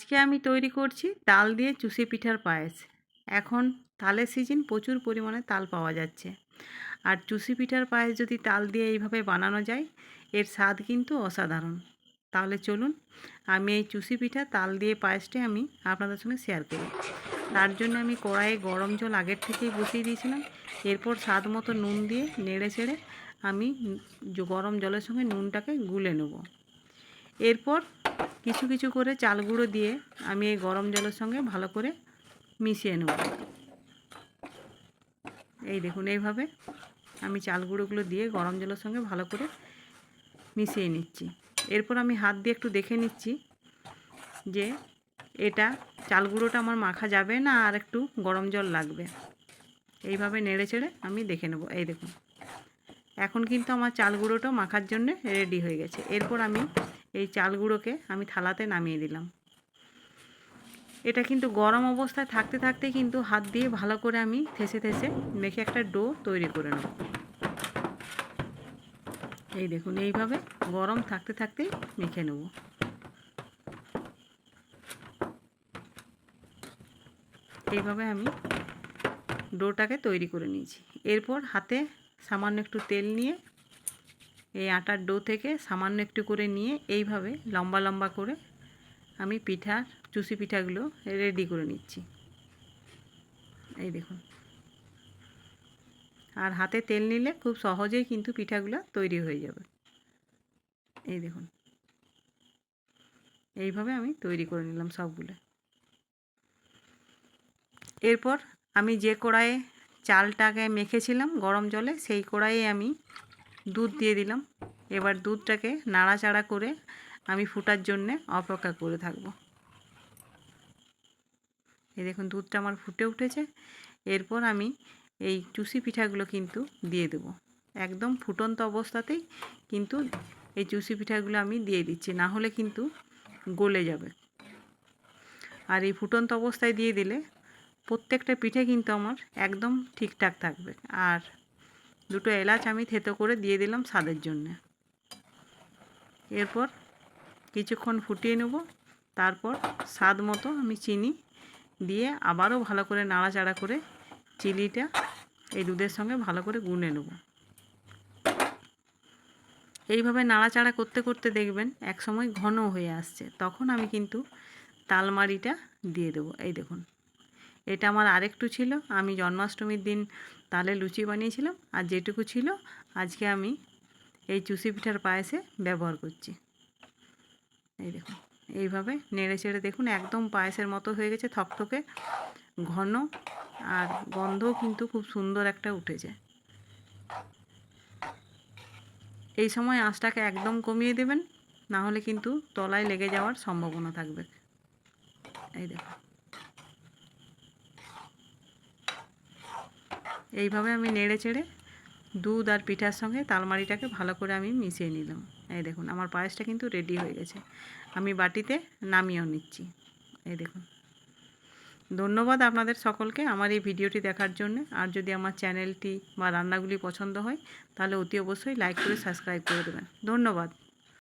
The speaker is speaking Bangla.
আজকে আমি তৈরি করছি তাল দিয়ে চুষি পিঠার পায়েস। এখন তালের সিজন, প্রচুর পরিমাণে তাল পাওয়া যাচ্ছে। আর চুষি পিঠার পায়েস যদি তাল দিয়ে এইভাবে বানানো যায়, এর স্বাদ কিন্তু অসাধারণ। তাহলে চলুন, আমি এই চুষি পিঠা, তাল দিয়ে পায়েসটাই আমি আপনাদের সঙ্গে শেয়ার করি। তার জন্য আমি কড়াইয়ে গরম জল আগের থেকেই বসিয়ে দিয়েছিলাম। এরপর স্বাদ মতো নুন দিয়ে নেড়ে ছেড়ে আমি গরম জলের সঙ্গে নুনটাকে গুলে নেব। এরপর কিছু কিছু করে চাল গুঁড়ো দিয়ে আমি এই গরম জলের সঙ্গে ভালো করে মিশিয়ে নেব। এই দেখুন, এইভাবে আমি চাল গুঁড়োগুলো দিয়ে গরম জলের সঙ্গে ভালো করে মিশিয়ে নিচ্ছি। এরপর আমি হাত দিয়ে একটু দেখে নিচ্ছি যে এটা চাল গুঁড়োটা আমার মাখা যাবে না আর একটু গরম জল লাগবে। এইভাবে নেড়ে চেড়ে আমি দেখে নেব। এই দেখুন, এখন কিন্তু আমার চাল গুঁড়োটা মাখার জন্য রেডি হয়ে গেছে। এরপর আমি এই চাল গুঁড়োকে আমি থালাতে নামিয়ে দিলাম। এটা কিন্তু গরম অবস্থায় থাকতে থাকতে কিন্তু হাত দিয়ে ভালো করে আমি থেসে থেসে মেখে একটা ডো তৈরি করে নেব। এই দেখুন, এইভাবে গরম থাকতে থাকতেই মেখে নেব। এইভাবে আমি ডোটাকে তৈরি করে নিয়েছি। এরপর হাতে সামান্য একটু তেল নিয়ে এই আটার ডো থেকে সামান্য একটু করে নিয়ে এইভাবে লম্বা লম্বা করে আমি পিঠা চুষি পিঠাগুলো রেডি করে নিচ্ছি। এই দেখুন। আর হাতে তেল নিলে খুব সহজেই কিন্তু পিঠাগুলো তৈরি হয়ে যাবে। এই দেখুন। এইভাবে আমি তৈরি করে নিলাম সবগুলো। এরপর আমি যে কড়াইয়ে চালটাকে মেখেছিলাম গরম জলে, সেই কড়াইয়ে আমি দুধ দিয়ে দিলাম। এবার দুধটাকে নাড়াচাড়া করে আমি ফুটার জন্যে অপেক্ষা করে থাকব। এই দেখুন, দুধটা আমার ফুটে উঠেছে। এরপর আমি এই চুষি পিঠাগুলো কিন্তু দিয়ে দেব। একদম ফুটন্ত অবস্থাতেই কিন্তু এই চুষি পিঠাগুলো আমি দিয়ে দিচ্ছি, না হলে কিন্তু গলে যাবে। আর এই ফুটন্ত অবস্থায় দিয়ে দিলে প্রত্যেকটা পিঠে কিন্তু আমার একদম ঠিকঠাক থাকবে। আর দুটো এলাচ আমি থেতো করে দিয়ে দিলাম স্বাদের জন্যে। এরপর কিছুক্ষণ ফুটিয়ে নেব, তারপর স্বাদ মতো আমি চিনি দিয়ে আবারও ভালো করে নাড়াচাড়া করে চিলিটা এই দুধের সঙ্গে ভালো করে গুনে নেব। এইভাবে নাড়াচাড়া করতে করতে দেখবেন এক সময় ঘন হয়ে আসছে, তখন আমি কিন্তু তালমারিটা দিয়ে দেবো। এই দেখুন, এটা আমার আরেকটু ছিল, আমি জন্মাষ্টমীর দিন তালে লুচি বানিয়েছিলাম, আর যেটুকু ছিল আজকে আমি এই চুষি পিঠার পায়েসে ব্যবহার করছি। এই দেখুন, এইভাবে নেড়ে চেড়ে দেখুন, একদম পায়েসের মতো হয়ে গেছে, থকথকে ঘন, আর গন্ধও কিন্তু খুব সুন্দর একটা উঠেছে। এই সময় আঁচটাকে একদম কমিয়ে দেবেন, না হলে কিন্তু তলায় লেগে যাওয়ার সম্ভাবনা থাকবে। এই দেখুন। এইভাবে আমি নেড়ে চেড়ে দুধ আর পিঠার সঙ্গে তালমারিটাকে ভালো করে আমি মিশিয়ে নিলাম। এই দেখুন, আমার পায়েসটা কিন্তু রেডি হয়ে গেছে। আমি বাটিতে নামিয়েও নিচ্ছি। এই দেখুন। ধন্যবাদ আপনাদের সকলকে আমার এই ভিডিওটি দেখার জন্য। আর যদি আমার চ্যানেলটি বা রান্নাগুলি পছন্দ হয়, তাহলে অতি অবশ্যই লাইক করে সাবস্ক্রাইব করে দেবেন। ধন্যবাদ।